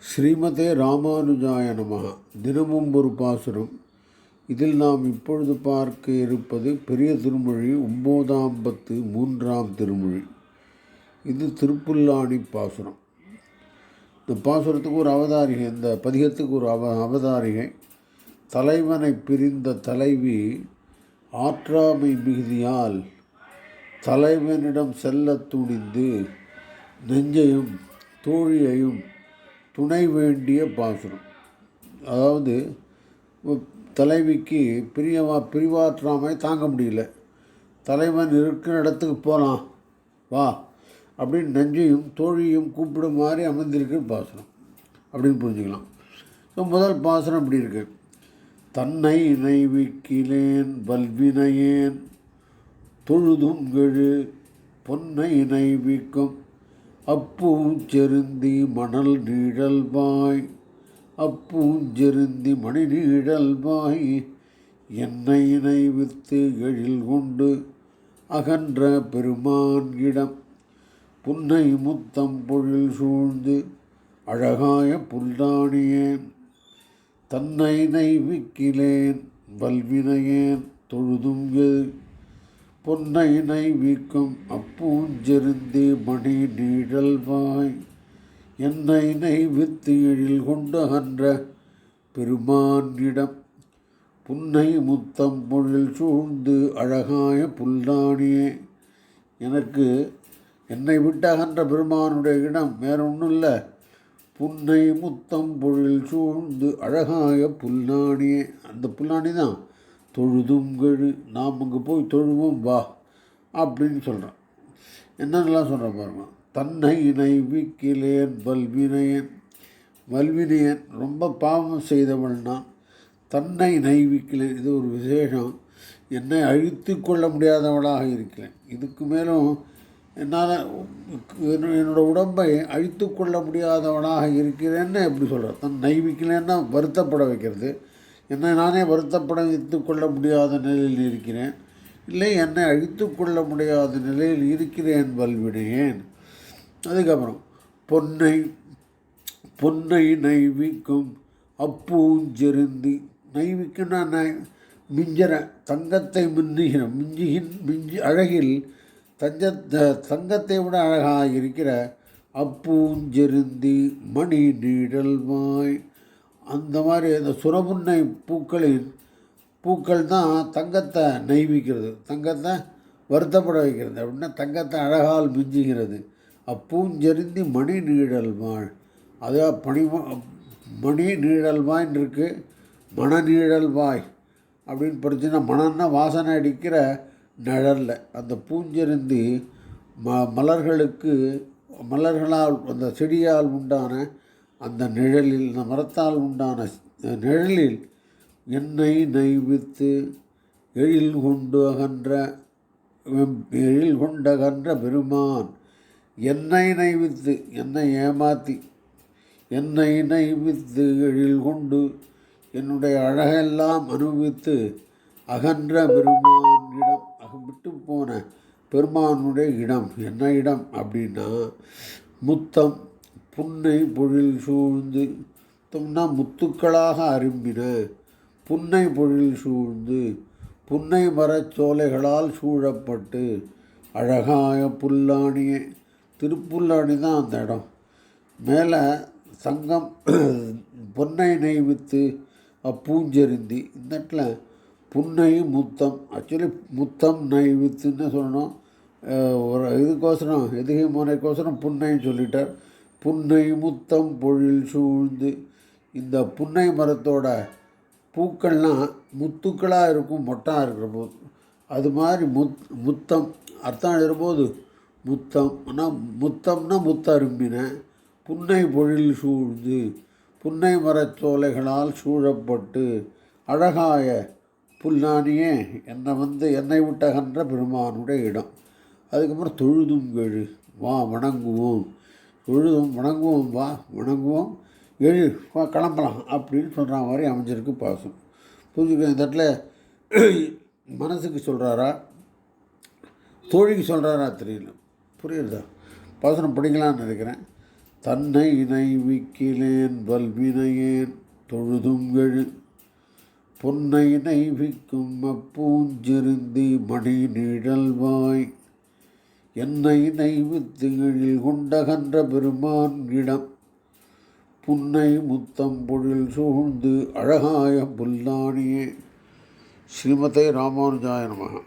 ஸ்ரீமதே ராமானுஜாய நமः தினமும் ஒரு பாசுரம். இதில் நாம் இப்பொழுது பார்க்க இருப்பது பெரிய திருமொழி ஒம்போதாம் பத்து மூன்றாம் திருமொழி. இது திருப்புல்லாணி பாசுரம். இந்த பாசுரத்துக்கு ஒரு அவதாரிகை இந்த பதிகத்துக்கு ஒரு அவ அவதாரிகை. தலைவனை பிரிந்த தலைவி ஆற்றாமை மிகுதியால் தலைவனிடம் செல்லத் துணிந்து நெஞ்சையும் தோழியையும் துணை வேண்டிய பாசுரம். அதாவது தலைவிக்கு பிரியவா பிரிவாற்றாமை தாங்க முடியல. தலைவன் இருக்கிற இடத்துக்கு போகலாம் வா அப்படின்னு நெஞ்சையும் தோழியும் கூப்பிடும் மாதிரி அமைந்திருக்கு பாசுரம் அப்படின்னு புரிஞ்சுக்கலாம். ஸோ முதல் பாசுரம் இப்படி இருக்கு? தன்னை நைவிக்கிலேன் வல்வினையேன் தொழுதும் கெழு பொன்னை நைவிக்கும் அப்பூஞ்செருந்தி மணல் நீழல்வாய். அப்பூஞ்செருந்தி மணி நீழல்வாய். என்னை நைவித்து எழில் கொண்டு அகன்ற பெருமான் இடம். புன்னை முத்தம் பொழில் சூழ்ந்து அழகாய புல்தானியேன். தன்னை நைவிக்கிலேன் வல்வினையேன் தொழுதும் எது? பொன்னை நைவிக்கும் அப்பூஞ்செருந்தி மணி நீழல்வாய் என்னை நைவித்து எழில் கொண்டு அன்ற பெருமானிடம் புன்னை முத்தம் பொழில் சூழ்ந்து அழகாய புல்லானியே எனக்கு என்னை விட்டகன்ற பெருமானுடைய இடம் வேற ஒன்றும் இல்லை புன்னை முத்தம் பொழில் சூழ்ந்து அழகாய புல்லானியே அந்த புல்லாணி தான் தொழுதும் கெழு நாம் அங்கே போய் தொழுவோம் வா அப்படின்னு சொல்கிறான் என்னென்னலாம் சொல்கிறேன் பாருங்க. தன்னை நைவிக்கிலேன் வல்வினையன் வல்வினையன் ரொம்ப பாவம் செய்தவள் தன்னை நைவிக்கிலேன் இது ஒரு விசேஷம். என்னை அழித்து கொள்ள முடியாதவளாக இருக்கிறேன். இதுக்கு மேலும் என்னால் என்னோடய உடம்பை அழித்து கொள்ள முடியாதவனாக இருக்கிறேன்னு எப்படி சொல்கிறேன் தன் நைவிக்கலைன்னா வருத்தப்பட வைக்கிறது. என்னை நானே வருத்தப்பட வைத்து கொள்ள முடியாத நிலையில் இருக்கிறேன். இல்லை என்னை அழித்து கொள்ள முடியாத நிலையில் இருக்கிறேன் வல்வினேன் அதுக்கப்புறம் பொன்னை பொன்னை நைவிக்கும் அப்பூஞ்செருந்தி நைவிக்குன்னா நான் மிஞ்சற தங்கத்தை மின்னுகிற மிஞ்சுகின் மிஞ்சி அழகில் தஞ்ச தங்கத்தை விட அழகாக இருக்கிற அப்பூஞ்செருந்தி மணி நீடல்வாய் அந்த மாதிரி அந்த சுரபுன்னை பூக்களின் பூக்கள் தான் தங்கத்தை நெய்விக்கிறது. தங்கத்தை வருத்தப்பட வைக்கிறது. அப்படின்னா தங்கத்தை அழகால் மிஞ்சுகிறது. அப்பூஞ்செருந்தி மணி நீழல்வாள் அதே பனி மணி நீழல்வாய்ன்னு இருக்குது மண நீழல்வாய் அப்படின்னு படிச்சுன்னா மணன்னா வாசனை அடிக்கிற நிழலில். அந்த பூஞ்செருந்தி ம மலர்களுக்கு மலர்களால் அந்த செடியால் உண்டான அந்த நிழலில் அந்த மரத்தால் உண்டான நிழலில் எண்ணெய் நைவித்து எழில் கொண்டு அகன்ற வெம்- எழில் கொண்டகன்ற பெருமான் என்னை நைவித்து என்னை ஏமாத்தி என்னை நைவித்து எழில் கொண்டு என்னுடைய அழகெல்லாம் அனுபவித்து அகன்ற பெருமான் இடம் அக விட்டு போன பெருமானுடைய இடம் என்ன இடம் அப்படின்னா முத்தம் புன்னை பொழில் சூழ்ந்து தும்னா முத்துக்களாக அரும்பின புன்னை பொழில் சூழ்ந்து புன்னை மரச்சோலைகளால் சூழப்பட்டு அழகாய புல்லாணியே திருப்புல்லாணி தான் அந்த இடம். மேலே சங்கம் பொன்னை நெய்வித்து அப்பூஞ்செருந்தி இந்த இடத்துல புன்னை முத்தம் ஆக்சுவலி முத்தம் நெய்வித்துன்னு சொல்லணும். ஒரு இதுக்கோசரம் எதுகை முனைக்கோசரம் புன்னைன்னு சொல்லிட்டார். புன்னை முத்தம் பொழில் சூழ்ந்து. இந்த புன்னை மரத்தோட பூக்கள்லாம் முத்துக்களாக இருக்கும் மொட்டாக இருக்கிற போது. அது மாதிரி முத் முத்தம் அர்த்தம் எழுதும்போது முத்தம் ஆனால் முத்தம்னா முத்தரும்பின புன்னை பொழில் சூழ்ந்து புன்னை மரச்சோலைகளால் சூழப்பட்டு அழகாய புல்லானியே என்னை வந்து என்னை விட்டகன்ற பெருமானுடைய இடம். அதுக்கப்புறம் தொழுதும் கெழு வா வணங்குவோம். தொழுதும் வணங்குவோம் வா வணங்குவோம். எழு வா கிளம்பலாம் அப்படின்னு சொல்கிற மாதிரி அமைஞ்சிருக்கு பாசம். புரிஞ்சுக்க இந்த இடத்துல மனசுக்கு சொல்கிறாரா தோழிக்கு சொல்கிறாரா தெரியல. புரியுதா? பாசனம் பிடிக்கலான்னு நினைக்கிறேன். தன்னை நைவிக்கிலேன் வல்வினையேன் தொழுதும் எழு. பொன்னை நைவிக்கும் அப்பூஞ்சிருந்தி மணி நிழல்வாய் என்னை நைவித்து எழில் கொண்டகன்ற பெருமான் இடம். புன்னை முத்தம் பொழில் சூழ்ந்து அழகாய புல்லாணியே ஸ்ரீமதே ராமானுஜாய நமக.